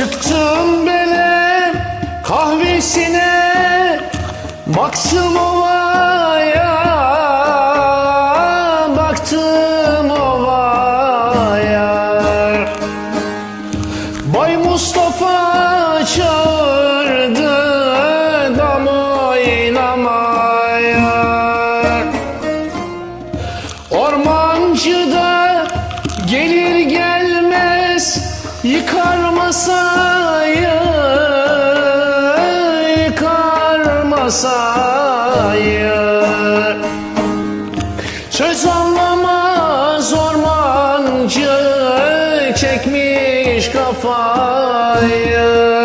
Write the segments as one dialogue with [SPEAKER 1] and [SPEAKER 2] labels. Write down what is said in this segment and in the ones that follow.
[SPEAKER 1] Çıktım bele kahvesine Baktım ovaya Baktım ovaya. Bay Mustafa çağırdı Dam oynamaya Ormancı da gelir yıkar masayı Yıkar masayı Söz anlamaz ormancı çekmiş kafayı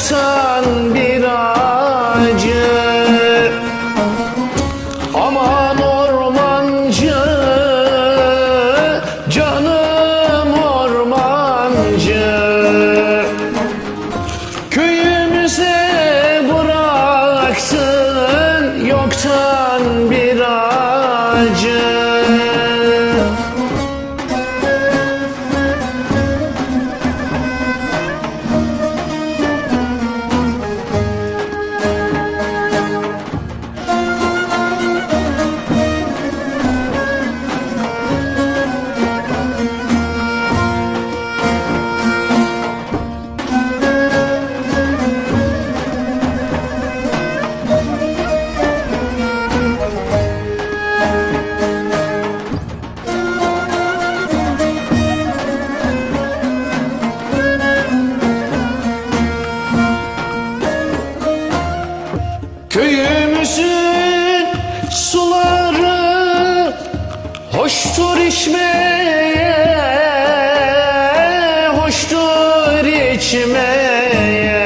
[SPEAKER 1] yoksan bir Köyümüzün suları hoştur içmeye, hoştur içmeye.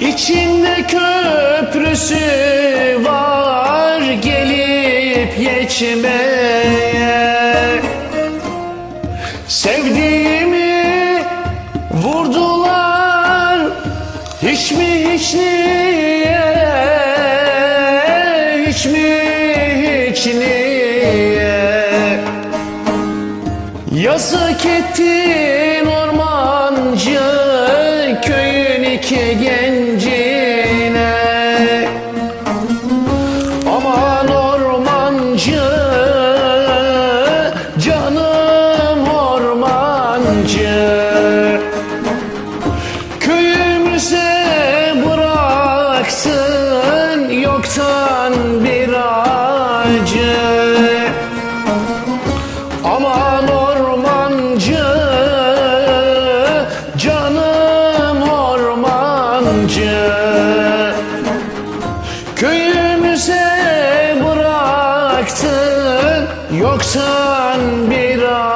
[SPEAKER 1] İçinde köprüsü var gelip geçmeye. Sevdiğimi vurdular hiç niye mi hiç niye? Yazık ettin ormancı Köyün iki gencine. Aman ormancı Canım ormancı acı Aman ormancı canım ormancı. Köyümüze bıraktın yoktan bir acı